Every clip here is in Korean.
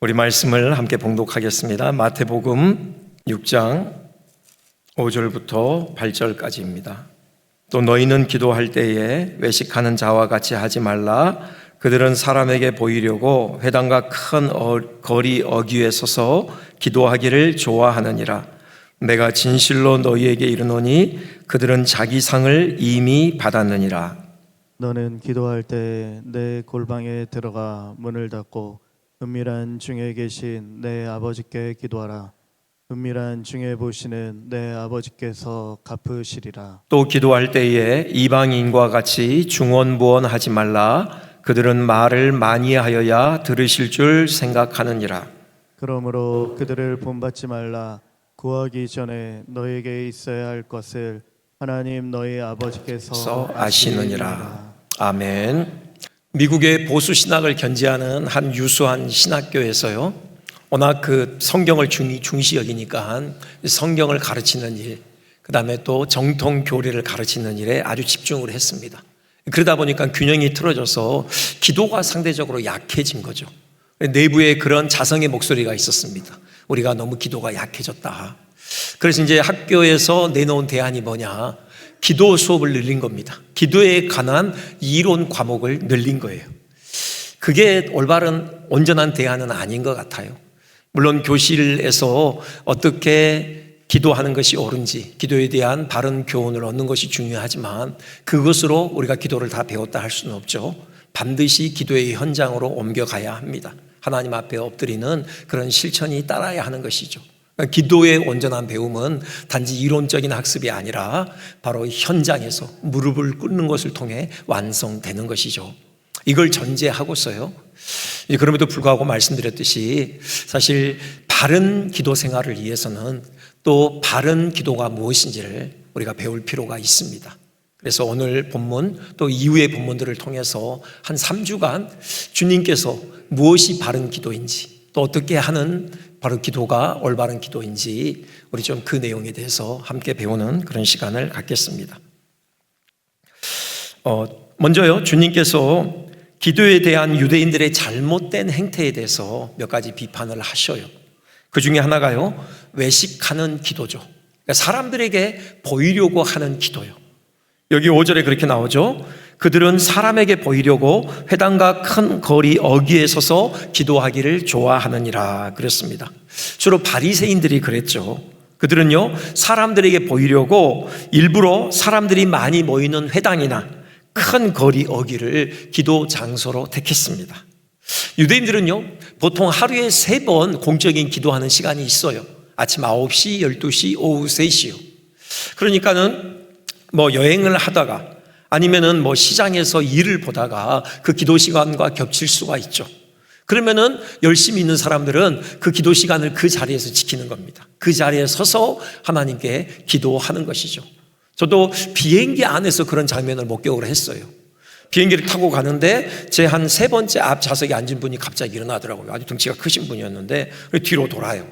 우리 말씀을 함께 봉독하겠습니다. 마태복음 6장 5절부터 8절까지입니다. 또 너희는 기도할 때에 외식하는 자와 같이 하지 말라. 그들은 사람에게 보이려고 회당과 큰 어- 거리 어귀에 서서 기도하기를 좋아하느니라. 내가 진실로 너희에게 이르노니 그들은 자기 상을 이미 받았느니라. 너는 기도할 때 내 골방에 들어가 문을 닫고 은밀한 중에 계신 내 아버지께 기도하라. 은밀한 중에 보시는 내 아버지께서 갚으시리라. 또 기도할 때에 이방인과 같이 중언부언하지 말라. 그들은 말을 많이 하여야 들으실 줄 생각하느니라. 그러므로 그들을 본받지 말라. 구하기 전에 너에게 있어야 할 것을 하나님 너희 아버지께서 서 아시느니라. 아멘. 미국의 보수 신학을 견지하는 한 유수한 신학교에서요. 워낙 그 성경을 중, 중시 여기니까 성경을 가르치는 일, 그 다음에 또 정통 교리를 가르치는 일에 아주 집중을 했습니다. 그러다 보니까 균형이 틀어져서 기도가 상대적으로 약해진 거죠. 내부에 그런 자성의 목소리가 있었습니다. 우리가 너무 기도가 약해졌다. 그래서 이제 학교에서 내놓은 대안이 뭐냐? 기도 수업을 늘린 겁니다. 기도에 관한 이론 과목을 늘린 거예요. 그게 올바른 온전한 대안은 아닌 것 같아요. 물론 교실에서 어떻게 기도하는 것이 옳은지, 기도에 대한 바른 교훈을 얻는 것이 중요하지만 그것으로 우리가 기도를 다 배웠다 할 수는 없죠. 반드시 기도의 현장으로 옮겨가야 합니다. 하나님 앞에 엎드리는 그런 실천이 따라야 하는 것이죠. 기도의 온전한 배움은 단지 이론적인 학습이 아니라 바로 현장에서 무릎을 꿇는 것을 통해 완성되는 것이죠. 이걸 전제하고서요. 예, 그럼에도 불구하고 말씀드렸듯이 사실 바른 기도 생활을 위해서는 또 바른 기도가 무엇인지를 우리가 배울 필요가 있습니다. 그래서 오늘 본문 또 이후의 본문들을 통해서 한 3주간 주님께서 무엇이 바른 기도인지 또 어떻게 하는 바로 기도가 올바른 기도인지 우리 좀 그 내용에 대해서 함께 배우는 그런 시간을 갖겠습니다. 어, 먼저요, 주님께서 기도에 대한 유대인들의 잘못된 행태에 대해서 몇 가지 비판을 하셔요. 그 중에 하나가요, 외식하는 기도죠. 그러니까 사람들에게 보이려고 하는 기도요. 여기 5절에 그렇게 나오죠. 그들은 사람에게 보이려고 회당과 큰 거리 어귀에 서서 기도하기를 좋아하느니라 그랬습니다. 주로 바리새인들이 그랬죠. 그들은요 사람들에게 보이려고 일부러 사람들이 많이 모이는 회당이나 큰 거리 어귀를 기도 장소로 택했습니다. 유대인들은요 보통 하루에 세 번 공적인 기도하는 시간이 있어요. 아침 9시, 12시, 오후 3시요. 그러니까는 뭐 여행을 하다가 아니면은 뭐 시장에서 일을 보다가 그 기도 시간과 겹칠 수가 있죠. 그러면은 열심히 있는 사람들은 그 기도 시간을 그 자리에서 지키는 겁니다. 그 자리에 서서 하나님께 기도하는 것이죠. 저도 비행기 안에서 그런 장면을 목격을 했어요. 비행기를 타고 가는데 제 한 세 번째 앞 좌석에 앉은 분이 갑자기 일어나더라고요. 아주 덩치가 크신 분이었는데 뒤로 돌아요.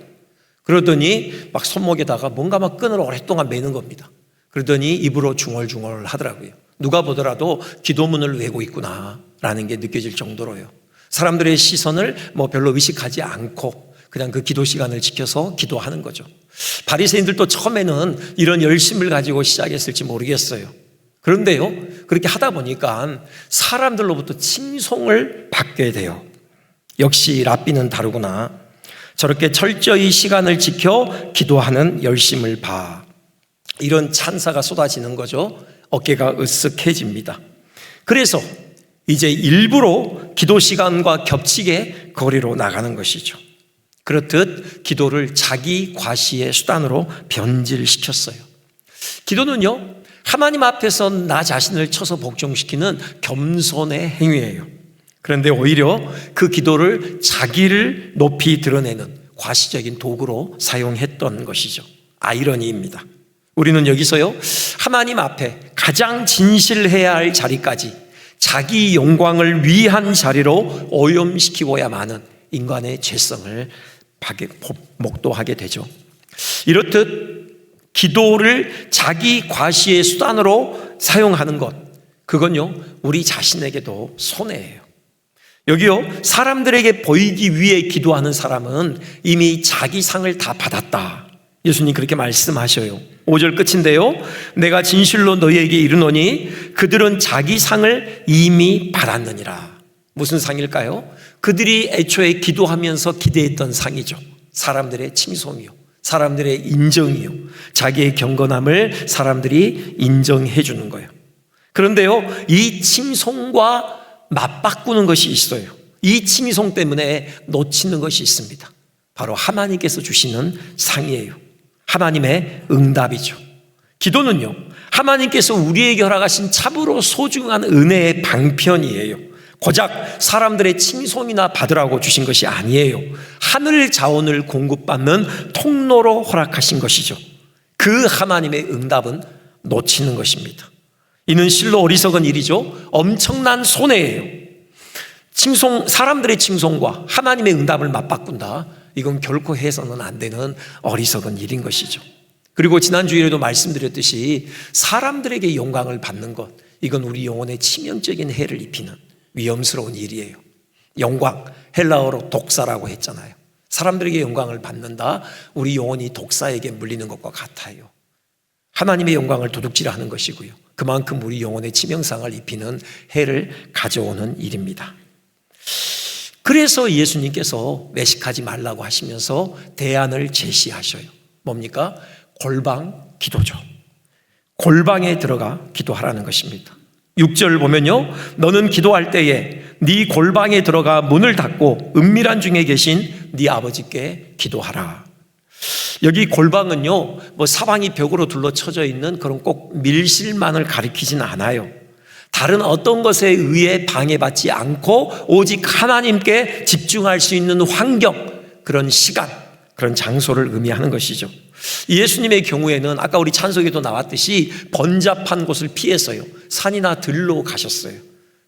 그러더니 막 손목에다가 뭔가 막 끈을 오랫동안 매는 겁니다. 그러더니 입으로 중얼중얼 하더라고요. 누가 보더라도 기도문을 외고 있구나라는 게 느껴질 정도로요. 사람들의 시선을 뭐 별로 의식하지 않고 그냥 그 기도 시간을 지켜서 기도하는 거죠. 바리새인들도 처음에는 이런 열심을 가지고 시작했을지 모르겠어요. 그런데요, 그렇게 하다 보니까 사람들로부터 칭송을 받게 돼요. 역시 랍비는 다르구나. 저렇게 철저히 시간을 지켜 기도하는 열심을 봐. 이런 찬사가 쏟아지는 거죠. 어깨가 으쓱해집니다. 그래서 이제 일부러 기도 시간과 겹치게 거리로 나가는 것이죠. 그렇듯 기도를 자기 과시의 수단으로 변질시켰어요. 기도는요, 하나님 앞에서 나 자신을 쳐서 복종시키는 겸손의 행위예요. 그런데 오히려 그 기도를 자기를 높이 드러내는 과시적인 도구로 사용했던 것이죠. 아이러니입니다. 우리는 여기서요, 하나님 앞에 가장 진실해야 할 자리까지 자기 영광을 위한 자리로 오염시키고야만은 인간의 죄성을 목도하게 되죠. 이렇듯 기도를 자기 과시의 수단으로 사용하는 것, 그건요, 우리 자신에게도 손해예요. 여기요, 사람들에게 보이기 위해 기도하는 사람은 이미 자기 상을 다 받았다. 예수님 그렇게 말씀하셔요. 5절 끝인데요. 내가 진실로 너희에게 이르노니 그들은 자기 상을 이미 받았느니라. 무슨 상일까요? 그들이 애초에 기도하면서 기대했던 상이죠. 사람들의 칭송이요. 사람들의 인정이요. 자기의 경건함을 사람들이 인정해 주는 거예요. 그런데요, 이 칭송과 맞바꾸는 것이 있어요. 이 칭송 때문에 놓치는 것이 있습니다. 바로 하나님께서 주시는 상이에요. 하나님의 응답이죠. 기도는요, 하나님께서 우리에게 허락하신 참으로 소중한 은혜의 방편이에요. 고작 사람들의 칭송이나 받으라고 주신 것이 아니에요. 하늘 자원을 공급받는 통로로 허락하신 것이죠. 그 하나님의 응답은 놓치는 것입니다. 이는 실로 어리석은 일이죠. 엄청난 손해예요. 칭송, 사람들의 칭송과 하나님의 응답을 맞바꾼다. 이건 결코 해서는 안 되는 어리석은 일인 것이죠. 그리고 지난주에도 말씀드렸듯이 사람들에게 영광을 받는 것, 이건 우리 영혼에 치명적인 해를 입히는 위험스러운 일이에요. 영광, 헬라어로 독사라고 했잖아요. 사람들에게 영광을 받는다, 우리 영혼이 독사에게 물리는 것과 같아요. 하나님의 영광을 도둑질하는 것이고요. 그만큼 우리 영혼의 치명상을 입히는 해를 가져오는 일입니다. 그래서 예수님께서 외식하지 말라고 하시면서 대안을 제시하셔요. 뭡니까? 골방 기도죠. 골방에 들어가 기도하라는 것입니다. 6절 보면요. 너는 기도할 때에 네 골방에 들어가 문을 닫고 은밀한 중에 계신 네 아버지께 기도하라. 여기 골방은요, 뭐 사방이 벽으로 둘러쳐져 있는 그런 꼭 밀실만을 가리키진 않아요. 다른 어떤 것에 의해 방해받지 않고 오직 하나님께 집중할 수 있는 환경, 그런 시간, 그런 장소를 의미하는 것이죠. 예수님의 경우에는 아까 우리 찬송에도 나왔듯이 번잡한 곳을 피해서요. 산이나 들로 가셨어요.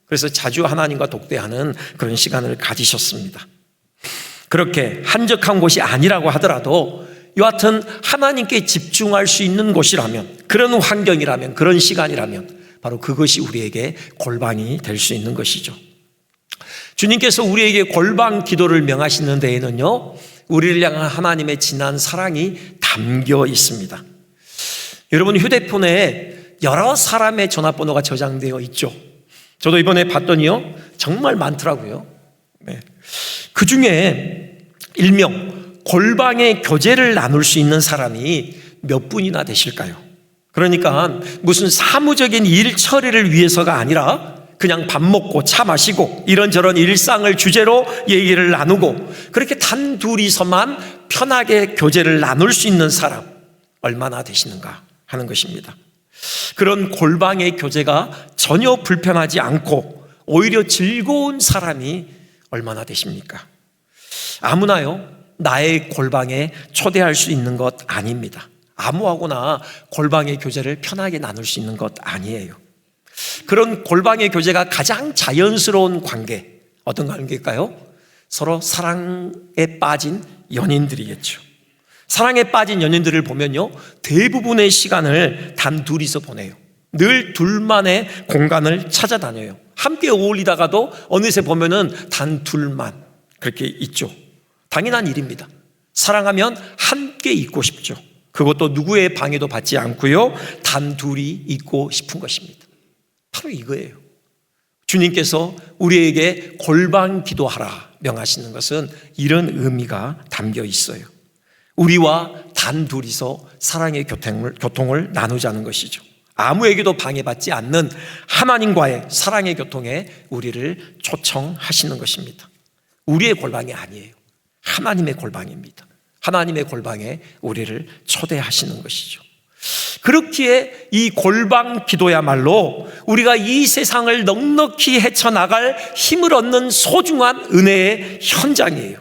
그래서 자주 하나님과 독대하는 그런 시간을 가지셨습니다. 그렇게 한적한 곳이 아니라고 하더라도 여하튼 하나님께 집중할 수 있는 곳이라면 그런 환경이라면 그런 시간이라면 바로 그것이 우리에게 골방이 될 수 있는 것이죠. 주님께서 우리에게 골방 기도를 명하시는 데에는요, 우리를 향한 하나님의 진한 사랑이 담겨 있습니다. 여러분 휴대폰에 여러 사람의 전화번호가 저장되어 있죠. 저도 이번에 봤더니요, 정말 많더라고요. 네. 그 중에 일명 골방의 교제를 나눌 수 있는 사람이 몇 분이나 되실까요? 그러니까 무슨 사무적인 일 처리를 위해서가 아니라 그냥 밥 먹고 차 마시고 이런저런 일상을 주제로 얘기를 나누고 그렇게 단 둘이서만 편하게 교제를 나눌 수 있는 사람 얼마나 되시는가 하는 것입니다. 그런 골방의 교제가 전혀 불편하지 않고 오히려 즐거운 사람이 얼마나 되십니까? 아무나요, 나의 골방에 초대할 수 있는 것 아닙니다. 아무하고나 골방의 교제를 편하게 나눌 수 있는 것 아니에요. 그런 골방의 교제가 가장 자연스러운 관계, 어떤 관계일까요? 서로 사랑에 빠진 연인들이겠죠. 사랑에 빠진 연인들을 보면요, 대부분의 시간을 단 둘이서 보내요. 늘 둘만의 공간을 찾아다녀요. 함께 어울리다가도 어느새 보면은 단 둘만 그렇게 있죠. 당연한 일입니다. 사랑하면 함께 있고 싶죠. 그것도 누구의 방해도 받지 않고요. 단 둘이 있고 싶은 것입니다. 바로 이거예요. 주님께서 우리에게 골방 기도하라 명하시는 것은 이런 의미가 담겨 있어요. 우리와 단 둘이서 사랑의 교통을, 교통을 나누자는 것이죠. 아무에게도 방해받지 않는 하나님과의 사랑의 교통에 우리를 초청하시는 것입니다. 우리의 골방이 아니에요. 하나님의 골방입니다. 하나님의 골방에 우리를 초대하시는 것이죠. 그렇기에 이 골방 기도야말로 우리가 이 세상을 넉넉히 헤쳐나갈 힘을 얻는 소중한 은혜의 현장이에요.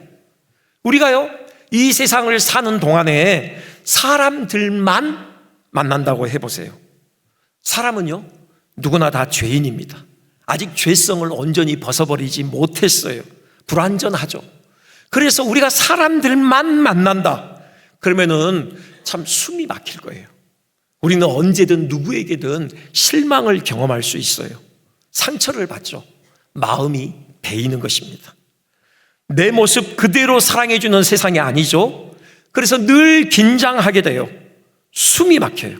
우리가요, 이 세상을 사는 동안에 사람들만 만난다고 해보세요. 사람은요, 누구나 다 죄인입니다. 아직 죄성을 온전히 벗어버리지 못했어요. 불완전하죠. 그래서 우리가 사람들만 만난다. 그러면은 참 숨이 막힐 거예요. 우리는 언제든 누구에게든 실망을 경험할 수 있어요. 상처를 받죠. 마음이 베이는 것입니다. 내 모습 그대로 사랑해주는 세상이 아니죠. 그래서 늘 긴장하게 돼요. 숨이 막혀요.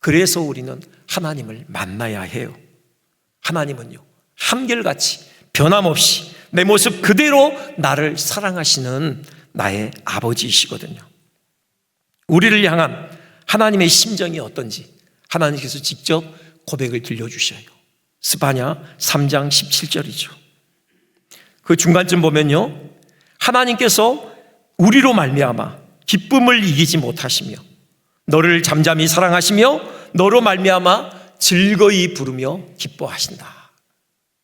그래서 우리는 하나님을 만나야 해요. 하나님은요, 한결같이 변함없이 내 모습 그대로 나를 사랑하시는 나의 아버지이시거든요. 우리를 향한 하나님의 심정이 어떤지 하나님께서 직접 고백을 들려주셔요. 스바냐 3장 17절이죠. 그 중간쯤 보면요. 하나님께서 우리로 말미암아 기쁨을 이기지 못하시며 너를 잠잠히 사랑하시며 너로 말미암아 즐거이 부르며 기뻐하신다.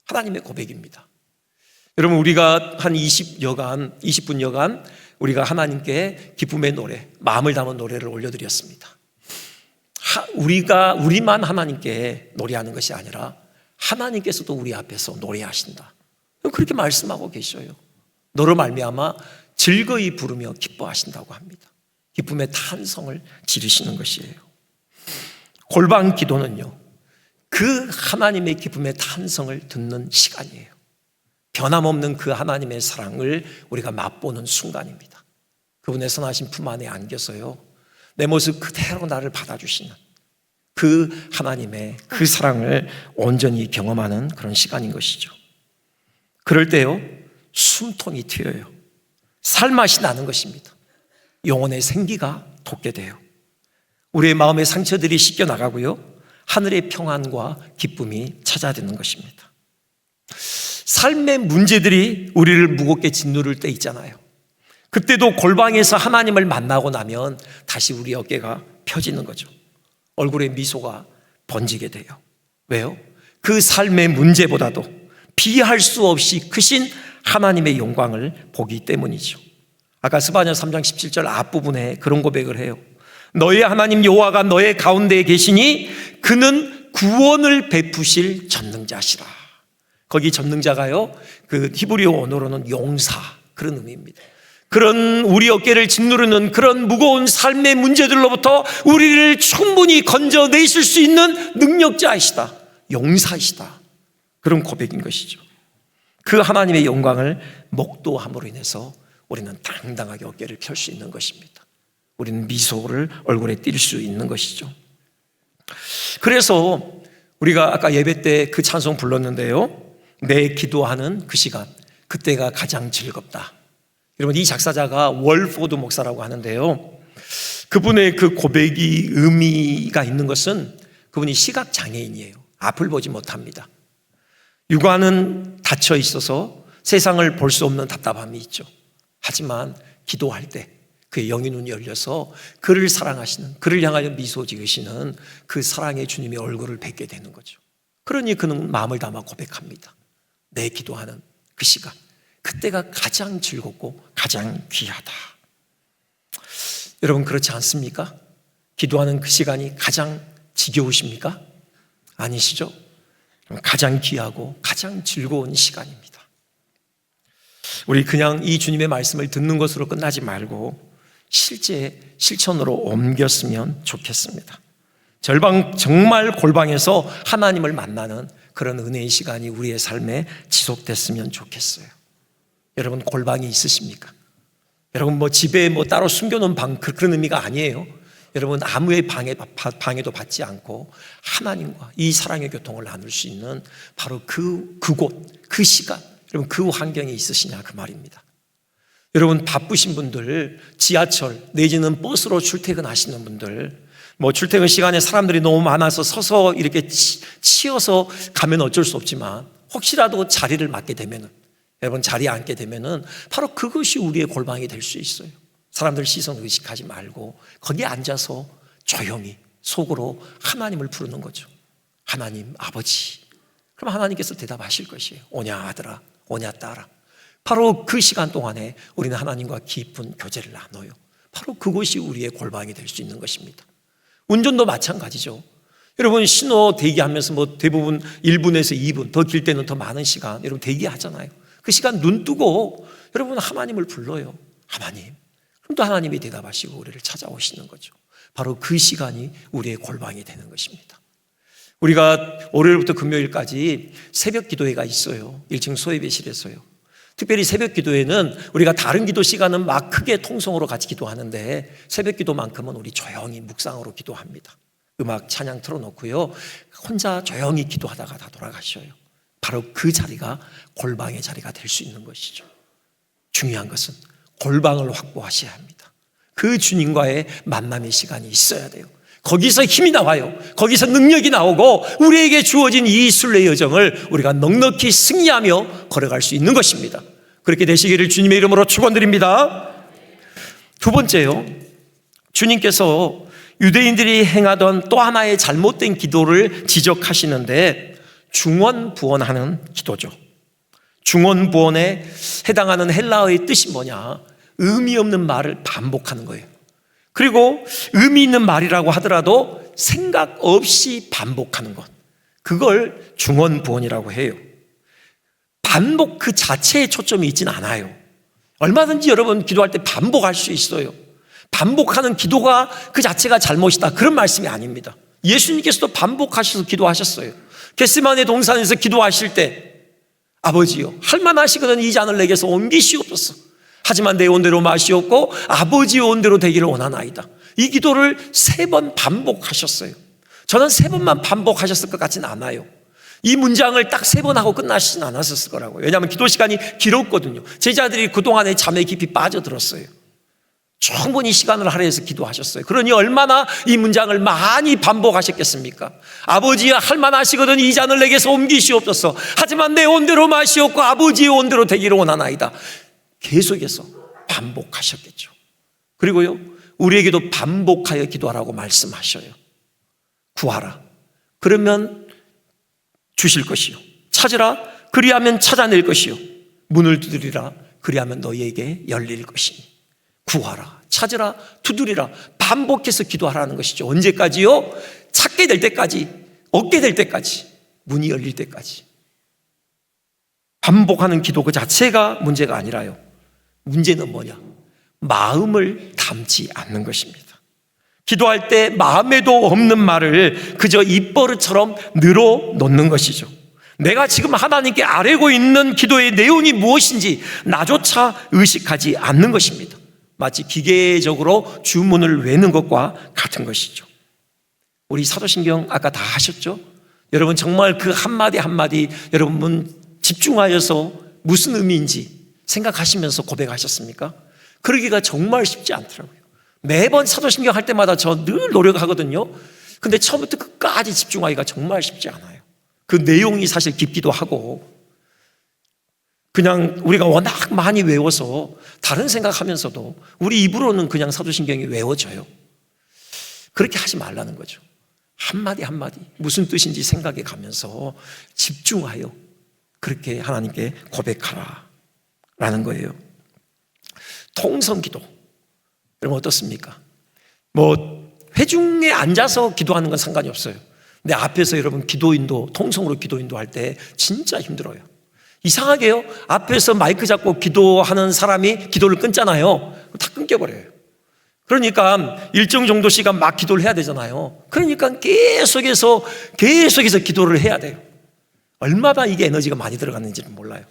하나님의 고백입니다. 여러분 우리가 한 20여간 20분여간 우리가 하나님께 기쁨의 노래, 마음을 담은 노래를 올려드렸습니다. 하, 우리가 우리만 하나님께 노래하는 것이 아니라 하나님께서도 우리 앞에서 노래하신다. 그렇게 말씀하고 계셔요. 너로 말미암아 즐거이 부르며 기뻐하신다고 합니다. 기쁨의 탄성을 지르시는 것이에요. 골방 기도는요. 그 하나님의 기쁨의 탄성을 듣는 시간이에요. 변함없는 그 하나님의 사랑을 우리가 맛보는 순간입니다. 그분의 선하신 품 안에 안겨서요. 내 모습 그대로 나를 받아주시는 그 하나님의 그 사랑을 온전히 경험하는 그런 시간인 것이죠. 그럴 때요, 숨통이 트여요. 살맛이 나는 것입니다. 영혼의 생기가 돋게 돼요. 우리의 마음의 상처들이 씻겨 나가고요, 하늘의 평안과 기쁨이 찾아드는 것입니다. 삶의 문제들이 우리를 무겁게 짓누를 때 있잖아요. 그때도 골방에서 하나님을 만나고 나면 다시 우리 어깨가 펴지는 거죠. 얼굴에 미소가 번지게 돼요. 왜요? 그 삶의 문제보다도 비할 수 없이 크신 하나님의 영광을 보기 때문이죠. 아까 스바냐 3장 17절 앞부분에 그런 고백을 해요. 너의 하나님 여호와가 너의 가운데에 계시니 그는 구원을 베푸실 전능자시라. 거기 전능자가요. 그 히브리어 언어로는 용사 그런 의미입니다. 그런 우리 어깨를 짓누르는 그런 무거운 삶의 문제들로부터 우리를 충분히 건져내실 수 있는 능력자이시다. 용사이시다. 그런 고백인 것이죠. 그 하나님의 영광을 목도함으로 인해서 우리는 당당하게 어깨를 펼 수 있는 것입니다. 우리는 미소를 얼굴에 띌 수 있는 것이죠. 그래서 우리가 아까 예배 때 그 찬송 불렀는데요. 내 기도하는 그 시간, 그때가 가장 즐겁다. 여러분, 이 작사자가 월포드 목사라고 하는데요. 그분의 그 고백이 의미가 있는 것은 그분이 시각 장애인이에요. 앞을 보지 못합니다. 육안은 닫혀 있어서 세상을 볼 수 없는 답답함이 있죠. 하지만 기도할 때 그의 영의 눈이 열려서 그를 사랑하시는, 그를 향하여 미소 지으시는 그 사랑의 주님의 얼굴을 뵙게 되는 거죠. 그러니 그는 마음을 담아 고백합니다. 내 기도하는 그 시간, 그때가 가장 즐겁고 가장 귀하다. 여러분 그렇지 않습니까? 기도하는 그 시간이 가장 지겨우십니까? 아니시죠? 가장 귀하고 가장 즐거운 시간입니다. 우리 그냥 이 주님의 말씀을 듣는 것으로 끝나지 말고 실제 실천으로 옮겼으면 좋겠습니다. 절방 정말 골방에서 하나님을 만나는 그런 은혜의 시간이 우리의 삶에 지속됐으면 좋겠어요. 여러분 골방이 있으십니까? 여러분 뭐 집에 뭐 따로 숨겨놓은 방 그- 그런 의미가 아니에요. 여러분 아무의 방해, 방해도 받지 않고 하나님과 이 사랑의 교통을 나눌 수 있는 바로 그 그곳 그 시간 여러분 그 환경에 있으시냐 그 말입니다. 여러분 바쁘신 분들 지하철 내지는 버스로 출퇴근하시는 분들 뭐 출퇴근 시간에 사람들이 너무 많아서 서서 이렇게 치, 치여서 가면 어쩔 수 없지만 혹시라도 자리를 맡게 되면은 여러분 자리에 앉게 되면은 바로 그것이 우리의 골방이 될 수 있어요. 사람들 시선 의식하지 말고 거기에 앉아서 조용히 속으로 하나님을 부르는 거죠. 하나님 아버지. 그럼 하나님께서 대답하실 것이에요. 오냐 아들아, 오냐 딸아. 바로 그 시간 동안에 우리는 하나님과 깊은 교제를 나눠요. 바로 그것이 우리의 골방이 될 수 있는 것입니다. 운전도 마찬가지죠. 여러분 신호 대기하면서 뭐 대부분 1분에서 2분 더 길 때는 더 많은 시간 여러분 대기하잖아요. 그 시간 눈 뜨고 여러분 하나님을 불러요. 하나님. 그럼 또 하나님이 대답하시고 우리를 찾아오시는 거죠. 바로 그 시간이 우리의 골방이 되는 것입니다. 우리가 월요일부터 금요일까지 새벽 기도회가 있어요. 1층 소예배실에서요. 특별히 새벽 기도회는 우리가 다른 기도 시간은 막 크게 통성으로 같이 기도하는데 새벽 기도만큼은 우리 조용히 묵상으로 기도합니다. 음악 찬양 틀어놓고요. 혼자 조용히 기도하다가 다 돌아가셔요. 바로 그 자리가 골방의 자리가 될 수 있는 것이죠. 중요한 것은 골방을 확보하셔야 합니다. 그 주님과의 만남의 시간이 있어야 돼요. 거기서 힘이 나와요. 거기서 능력이 나오고 우리에게 주어진 이 순례 여정을 우리가 넉넉히 승리하며 걸어갈 수 있는 것입니다. 그렇게 되시기를 주님의 이름으로 축원드립니다. 두 번째요. 주님께서 유대인들이 행하던 또 하나의 잘못된 기도를 지적하시는데 중원부원하는 기도죠. 중원부원에 해당하는 헬라어의 뜻이 뭐냐? 의미 없는 말을 반복하는 거예요. 그리고 의미 있는 말이라고 하더라도 생각 없이 반복하는 것. 그걸 중원부원이라고 해요. 반복 그 자체에 초점이 있진 않아요. 얼마든지 여러분 기도할 때 반복할 수 있어요. 반복하는 기도가 그 자체가 잘못이다. 그런 말씀이 아닙니다. 예수님께서도 반복하셔서 기도하셨어요. 게스만의 동산에서 기도하실 때 아버지요 할만 하시거든 이 잔을 내게서 옮기시옵소서. 하지만 내 온대로 마시옵고 아버지의 온대로 되기를 원하나이다. 이 기도를 세 번 반복하셨어요. 저는 세 번만 반복하셨을 것 같지는 않아요. 이 문장을 딱 세 번 하고 끝나시진 않았을 거라고요. 왜냐하면 기도 시간이 길었거든요. 제자들이 그동안에 잠에 깊이 빠져들었어요. 충분히 시간을 할애해서 기도하셨어요. 그러니 얼마나 이 문장을 많이 반복하셨겠습니까? 아버지야 할만하시거든 이 잔을 내게서 옮기시옵소서. 하지만 내 온대로 마시옵고 아버지의 온대로 되기를 원하나이다. 계속해서 반복하셨겠죠. 그리고요, 우리에게도 반복하여 기도하라고 말씀하셔요. 구하라. 그러면 주실 것이요. 찾으라. 그리하면 찾아낼 것이요. 문을 두드리라. 그리하면 너희에게 열릴 것이니. 구하라. 찾으라. 두드리라. 반복해서 기도하라는 것이죠. 언제까지요? 찾게 될 때까지. 얻게 될 때까지. 문이 열릴 때까지. 반복하는 기도 그 자체가 문제가 아니라요. 문제는 뭐냐? 마음을 담지 않는 것입니다. 기도할 때 마음에도 없는 말을 그저 입버릇처럼 늘어 놓는 것이죠. 내가 지금 하나님께 아뢰고 있는 기도의 내용이 무엇인지 나조차 의식하지 않는 것입니다. 마치 기계적으로 주문을 외는 것과 같은 것이죠. 우리 사도신경 아까 다 하셨죠? 여러분 정말 그 한마디 한마디 여러분 집중하여서 무슨 의미인지 생각하시면서 고백하셨습니까? 그러기가 정말 쉽지 않더라고요. 매번 사도신경 할 때마다 저 늘 노력하거든요. 근데 처음부터 끝까지 집중하기가 정말 쉽지 않아요. 그 내용이 사실 깊기도 하고 그냥 우리가 워낙 많이 외워서 다른 생각하면서도 우리 입으로는 그냥 사도신경이 외워져요. 그렇게 하지 말라는 거죠. 한마디 한마디 무슨 뜻인지 생각해 가면서 집중하여 그렇게 하나님께 고백하라 라는 거예요. 통성 기도. 여러분 어떻습니까? 뭐 회중에 앉아서 기도하는 건 상관이 없어요. 근데 앞에서 여러분 기도인도 통성으로 기도인도 할 때 진짜 힘들어요. 이상하게요. 앞에서 마이크 잡고 기도하는 사람이 기도를 끊잖아요. 다 끊겨버려요. 그러니까 일정 정도 시간 막 기도를 해야 되잖아요. 그러니까 계속해서 계속해서 기도를 해야 돼요. 얼마나 이게 에너지가 많이 들어갔는지는 몰라요.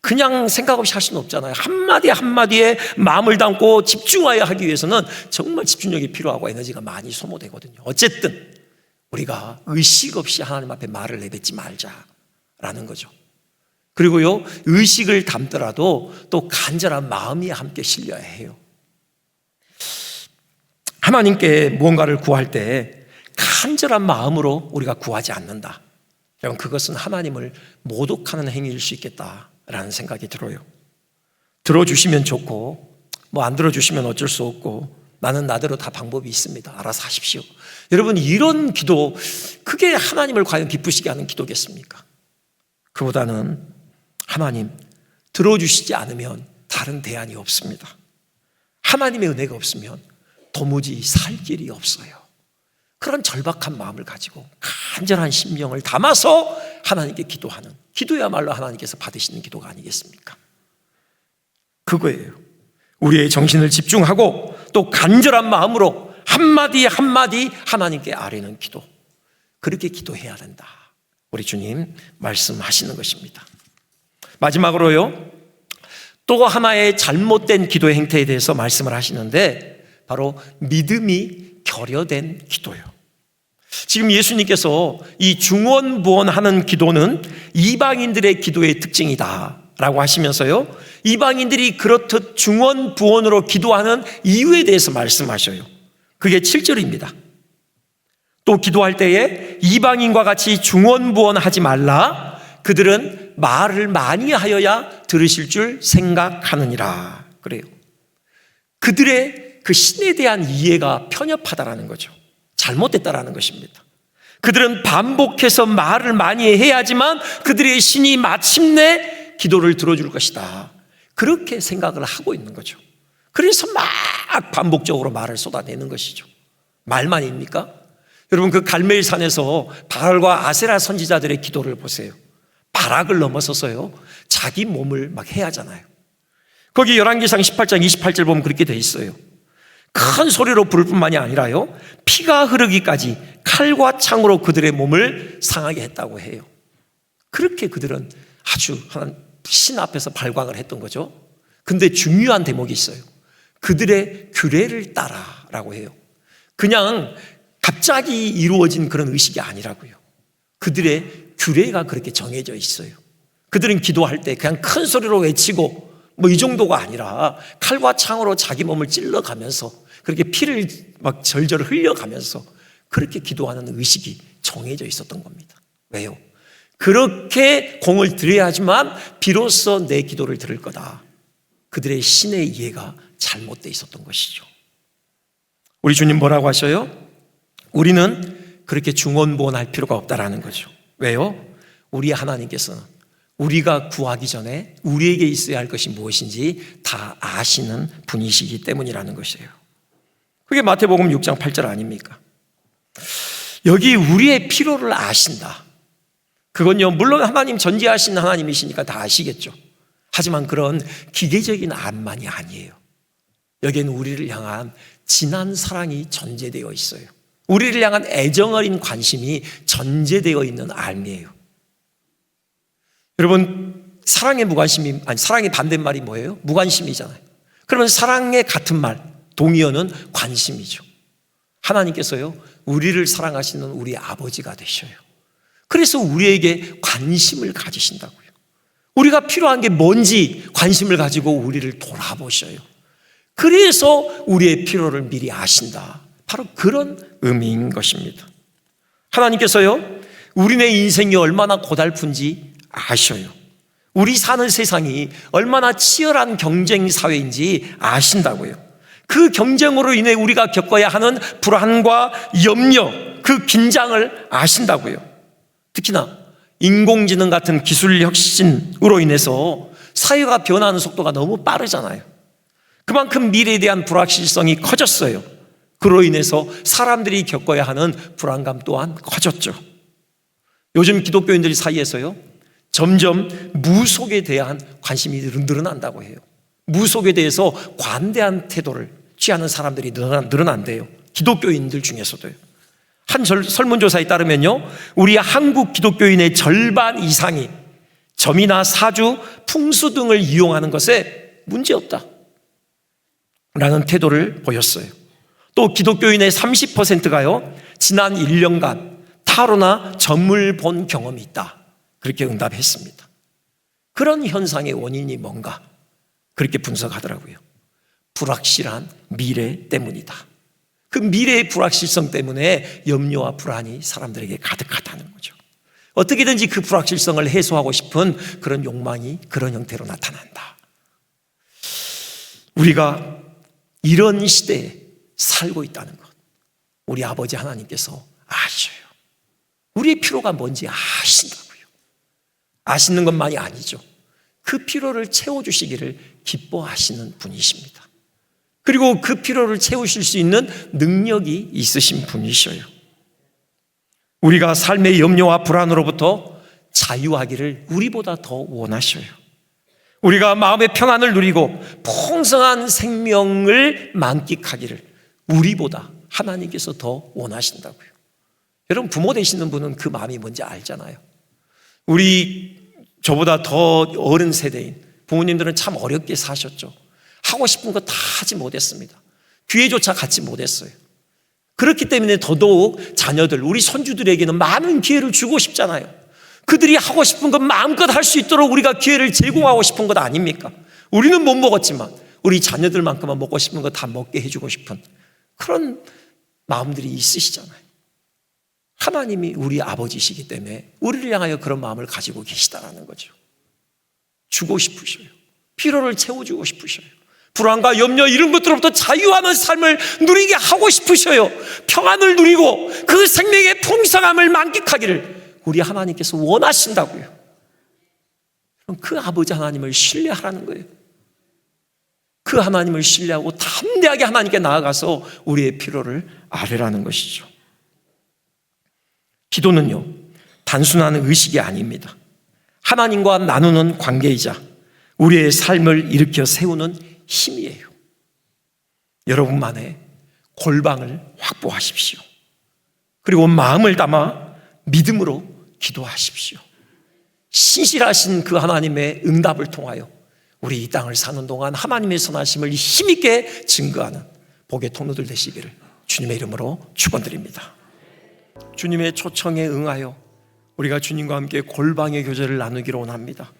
그냥 생각 없이 할 수는 없잖아요. 한마디 한마디에 마음을 담고 집중하여 하기 위해서는 정말 집중력이 필요하고 에너지가 많이 소모되거든요. 어쨌든 우리가 의식 없이 하나님 앞에 말을 내뱉지 말자라는 거죠. 그리고요, 의식을 담더라도 또 간절한 마음이 함께 실려야 해요. 하나님께 무언가를 구할 때 간절한 마음으로 우리가 구하지 않는다. 여러분, 그것은 하나님을 모독하는 행위일 수 있겠다 라는 생각이 들어요. 들어주시면 좋고, 뭐 안 들어주시면 어쩔 수 없고, 나는 나대로 다 방법이 있습니다. 알아서 하십시오. 여러분, 이런 기도, 그게 하나님을 과연 기쁘시게 하는 기도겠습니까? 그보다는 하나님, 들어주시지 않으면 다른 대안이 없습니다. 하나님의 은혜가 없으면 도무지 살 길이 없어요. 그런 절박한 마음을 가지고 간절한 심령을 담아서 하나님께 기도하는 기도야말로 하나님께서 받으시는 기도가 아니겠습니까? 그거예요. 우리의 정신을 집중하고 또 간절한 마음으로 한마디 한마디 하나님께 아뢰는 기도. 그렇게 기도해야 된다. 우리 주님 말씀하시는 것입니다. 마지막으로요. 또 하나의 잘못된 기도 행태에 대해서 말씀을 하시는데 바로 믿음이 결여된 기도요. 지금 예수님께서 이 중원부원하는 기도는 이방인들의 기도의 특징이다. 라고 하시면서요. 이방인들이 그렇듯 중원부원으로 기도하는 이유에 대해서 말씀하셔요. 그게 7절입니다. 또 기도할 때에 이방인과 같이 중원부원하지 말라. 그들은 말을 많이 하여야 들으실 줄 생각하느니라. 그래요. 그들의 그 신에 대한 이해가 편협하다라는 거죠. 잘못됐다라는 것입니다. 그들은 반복해서 말을 많이 해야지만 그들의 신이 마침내 기도를 들어줄 것이다. 그렇게 생각을 하고 있는 거죠. 그래서 막 반복적으로 말을 쏟아내는 것이죠. 말만입니까? 여러분 그 갈멜산에서 바알과 아세라 선지자들의 기도를 보세요. 발악을 넘어서서요. 자기 몸을 막 해하잖아요. 거기 열왕기상 18장 28절 보면 그렇게 돼 있어요. 큰 소리로 부를 뿐만이 아니라요. 피가 흐르기까지 칼과 창으로 그들의 몸을 상하게 했다고 해요. 그렇게 그들은 아주 신 앞에서 발광을 했던 거죠. 근데 중요한 대목이 있어요. 그들의 규례를 따라라고 해요. 그냥 갑자기 이루어진 그런 의식이 아니라고요. 그들의 규례가 그렇게 정해져 있어요. 그들은 기도할 때 그냥 큰 소리로 외치고 뭐 이 정도가 아니라 칼과 창으로 자기 몸을 찔러가면서 그렇게 피를 막 절절 흘려가면서 그렇게 기도하는 의식이 정해져 있었던 겁니다. 왜요? 그렇게 공을 들여야지만 비로소 내 기도를 들을 거다. 그들의 신의 이해가 잘못되어 있었던 것이죠. 우리 주님 뭐라고 하셔요? 우리는 그렇게 중원부원할 필요가 없다라는 거죠. 왜요? 우리 하나님께서는 우리가 구하기 전에 우리에게 있어야 할 것이 무엇인지 다 아시는 분이시기 때문이라는 것이에요. 그게 마태복음 6장 8절 아닙니까? 여기 우리의 필요를 아신다. 그건요, 물론 하나님 전지하신 하나님이시니까 다 아시겠죠. 하지만 그런 기계적인 안만이 아니에요. 여기에는 우리를 향한 진한 사랑이 전제되어 있어요. 우리를 향한 애정 어린 관심이 전제되어 있는 알미예요. 여러분, 사랑의 무관심이, 아니, 사랑의 반대말이 뭐예요? 무관심이잖아요. 그러면 사랑의 같은 말, 동의어는 관심이죠. 하나님께서요, 우리를 사랑하시는 우리 아버지가 되셔요. 그래서 우리에게 관심을 가지신다고요. 우리가 필요한 게 뭔지 관심을 가지고 우리를 돌아보셔요. 그래서 우리의 필요를 미리 아신다. 바로 그런 의미인 것입니다. 하나님께서요, 우리네 인생이 얼마나 고달픈지 아셔요. 우리 사는 세상이 얼마나 치열한 경쟁 사회인지 아신다고요. 그 경쟁으로 인해 우리가 겪어야 하는 불안과 염려, 그 긴장을 아신다고요. 특히나 인공지능 같은 기술 혁신으로 인해서 사회가 변하는 속도가 너무 빠르잖아요. 그만큼 미래에 대한 불확실성이 커졌어요. 그로 인해서 사람들이 겪어야 하는 불안감 또한 커졌죠. 요즘 기독교인들 사이에서요, 점점 무속에 대한 관심이 늘어난다고 해요. 무속에 대해서 관대한 태도를 취하는 사람들이 늘어난대요. 기독교인들 중에서도요. 한 설문조사에 따르면요, 우리 한국 기독교인의 절반 이상이 점이나 사주, 풍수 등을 이용하는 것에 문제없다. 라는 태도를 보였어요. 또 기독교인의 30%가요, 지난 1년간 타로나 점을 본 경험이 있다. 그렇게 응답했습니다. 그런 현상의 원인이 뭔가? 그렇게 분석하더라고요. 불확실한 미래 때문이다. 그 미래의 불확실성 때문에 염려와 불안이 사람들에게 가득하다는 거죠. 어떻게든지 그 불확실성을 해소하고 싶은 그런 욕망이 그런 형태로 나타난다. 우리가 이런 시대에 살고 있다는 것. 우리 아버지 하나님께서 아셔요. 우리의 필요가 뭔지 아신다 아시는 것만이 아니죠. 그 필요를 채워주시기를 기뻐하시는 분이십니다. 그리고 그 필요를 채우실 수 있는 능력이 있으신 분이셔요. 우리가 삶의 염려와 불안으로부터 자유하기를 우리보다 더 원하셔요. 우리가 마음의 평안을 누리고 풍성한 생명을 만끽하기를 우리보다 하나님께서 더 원하신다고요. 여러분 부모 되시는 분은 그 마음이 뭔지 알잖아요. 우리 저보다 더 어른 세대인 부모님들은 참 어렵게 사셨죠. 하고 싶은 거 다 하지 못했습니다. 기회조차 갖지 못했어요. 그렇기 때문에 더더욱 자녀들, 우리 손주들에게는 많은 기회를 주고 싶잖아요. 그들이 하고 싶은 것 마음껏 할 수 있도록 우리가 기회를 제공하고 싶은 것 아닙니까? 우리는 못 먹었지만 우리 자녀들만큼은 먹고 싶은 거 다 먹게 해주고 싶은 그런 마음들이 있으시잖아요. 하나님이 우리 아버지시기 때문에 우리를 향하여 그런 마음을 가지고 계시다라는 거죠. 주고 싶으셔요. 피로를 채워주고 싶으셔요. 불안과 염려 이런 것들로부터 자유하는 삶을 누리게 하고 싶으셔요. 평안을 누리고 그 생명의 풍성함을 만끽하기를 우리 하나님께서 원하신다고요. 그럼 그 아버지 하나님을 신뢰하라는 거예요. 그 하나님을 신뢰하고 담대하게 하나님께 나아가서 우리의 필요를 아뢰라는 것이죠. 기도는요, 단순한 의식이 아닙니다. 하나님과 나누는 관계이자 우리의 삶을 일으켜 세우는 힘이에요. 여러분만의 골방을 확보하십시오. 그리고 마음을 담아 믿음으로 기도하십시오. 신실하신 그 하나님의 응답을 통하여 우리 이 땅을 사는 동안 하나님의 선하심을 힘있게 증거하는 복의 통로들 되시기를 주님의 이름으로 축원드립니다. 주님의 초청에 응하여 우리가 주님과 함께 골방의 교제를 나누기로 원합니다.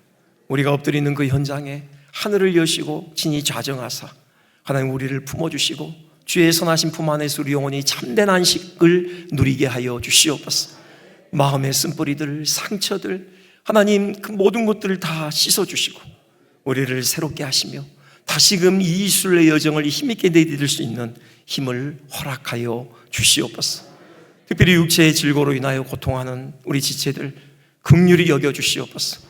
우리가 엎드리는 그 현장에 하늘을 여시고 진히 좌정하사 하나님 우리를 품어주시고 주의 선하신 품 안에서 우리 영혼이 참된 안식을 누리게 하여 주시옵소서. 마음의 쓴뿌리들, 상처들, 하나님 그 모든 것들을 다 씻어주시고 우리를 새롭게 하시며 다시금 이 이술의 여정을 힘있게 내디딜 수 있는 힘을 허락하여 주시옵소서. 특별히 육체의 질고로 인하여 고통하는 우리 지체들 긍휼히 여겨 주시옵소서.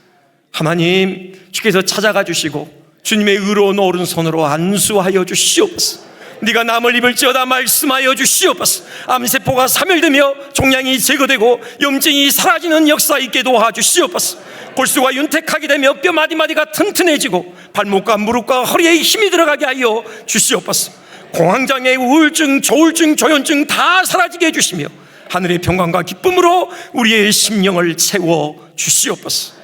하나님 주께서 찾아가 주시고 주님의 의로운 오른손으로 안수하여 주시옵소서. 네가 남을 입을지어다 말씀하여 주시옵소서. 암세포가 사멸되며 종양이 제거되고 염증이 사라지는 역사 있게 도와주시옵소서. 골수가 윤택하게 되며 뼈 마디마디가 튼튼해지고 발목과 무릎과 허리에 힘이 들어가게 하여 주시옵소서. 공황장애, 우울증, 조울증, 조현증 다 사라지게 해주시며 하늘의 평강과 기쁨으로 우리의 심령을 채워 주시옵소서.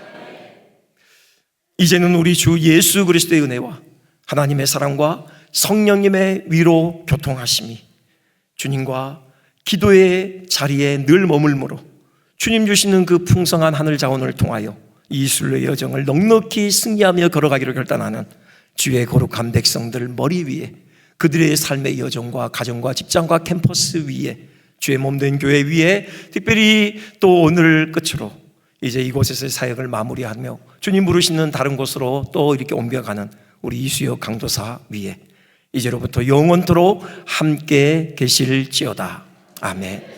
이제는 우리 주 예수 그리스도의 은혜와 하나님의 사랑과 성령님의 위로 교통하심이 주님과 기도의 자리에 늘 머물므로 주님 주시는 그 풍성한 하늘 자원을 통하여 이술의 여정을 넉넉히 승리하며 걸어가기로 결단하는 주의 거룩한 백성들 머리 위에 그들의 삶의 여정과 가정과 직장과 캠퍼스 위에 주의 몸된 교회 위에 특별히 또 오늘 끝으로 이제 이곳에서의 사역을 마무리하며 주님 부르시는 다른 곳으로 또 이렇게 옮겨가는 우리 이수역 강도사 위에 이제로부터 영원토록 함께 계실지어다. 아멘.